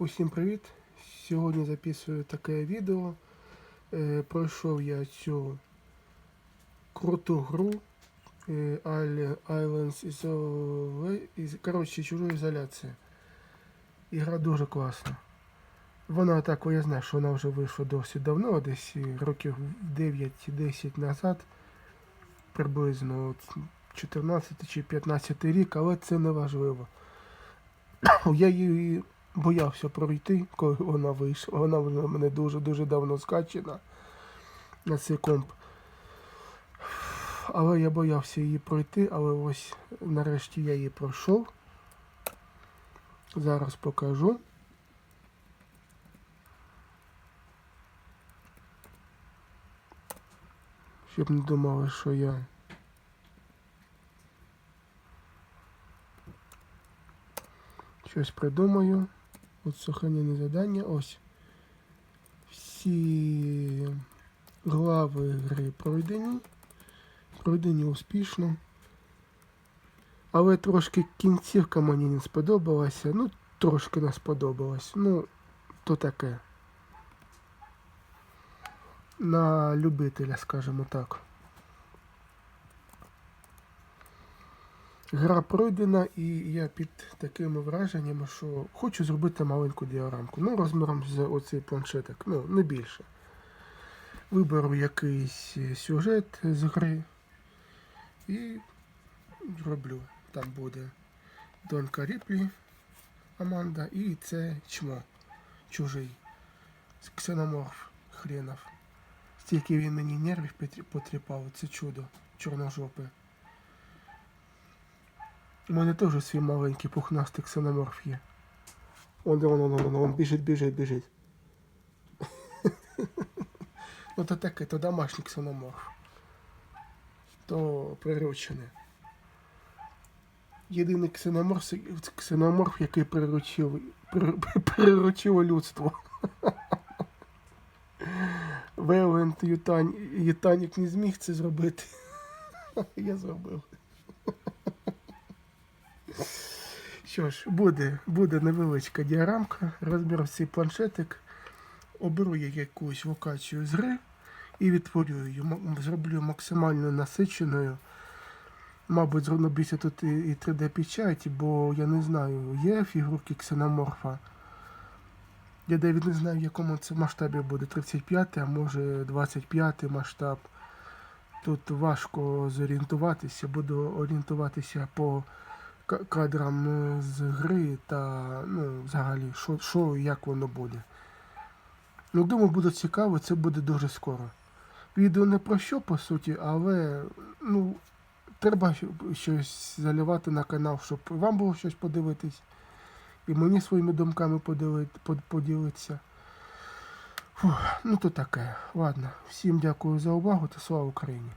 Усім привіт! Сьогодні записую таке відео. Е, пройшов я цю круту гру е, Islands Isola- Коротше, ізоляції. Ігра дуже класна. Вона так, я знаю, що вона вже вийшла досить давно, десь років 9-10 назад, приблизно 14 чи 15 рік, але це не важливо. Я її боявся пройти, коли вона вийшла. Вона вже мене дуже-дуже давно скачена на цей комп. Але я боявся її пройти, але ось нарешті я її пройшов. Зараз покажу. Щоб не думали, що я. Щось придумаю. От сохранення завдання. Ось. Всі глави гри пройдені. Пройдені успішно. Але трошки кінцівка мені не сподобалася. Ну, трошки не сподобалась. Ну, то таке. На любителя, скажімо так. Гра пройдена, і я під такими враженнями, що хочу зробити маленьку діарамку. Ну, розміром з оцей планшетик, ну, не більше. Виберу якийсь е, сюжет з гри і зроблю. Там буде Донка Ріплі, Аманда, і це чмо чужий. Ксеноморф хренов. Стільки він мені нервів потріпав, це чудо, чорножопе. У мене теж свій маленький пухнастий ксеноморф є. Он, он, он, он, он, біжить, біжить, біжить. ну то таке, то домашній ксеноморф. То приручений. Єдиний ксеноморф, ксеноморф який приручив, прир- приручило людство. Велент Ютанік не зміг це зробити. Я зробив. Що ж, буде, буде невеличка діарамка, розберу цей планшетик, оберу я якусь локацію з гри і відтворю її. Зроблю максимально насиченою. Мабуть, зробився тут і і 3D-печать, бо я не знаю, є фігурки ксеноморфа. Я навіть не знаю, в якому це масштабі буде 35, а може 25 масштаб. Тут важко зорієнтуватися, буду орієнтуватися по кадрам е, з гри та ну, взагалі, що, що як воно буде. Ну, думаю, буде цікаво, це буде дуже скоро. Відео не про що, по суті, але ну, треба щось заливати на канал, щоб вам було щось подивитись. І мені своїми думками поділитися. Фух, ну то таке. Ладно. Всім дякую за увагу та слава Україні.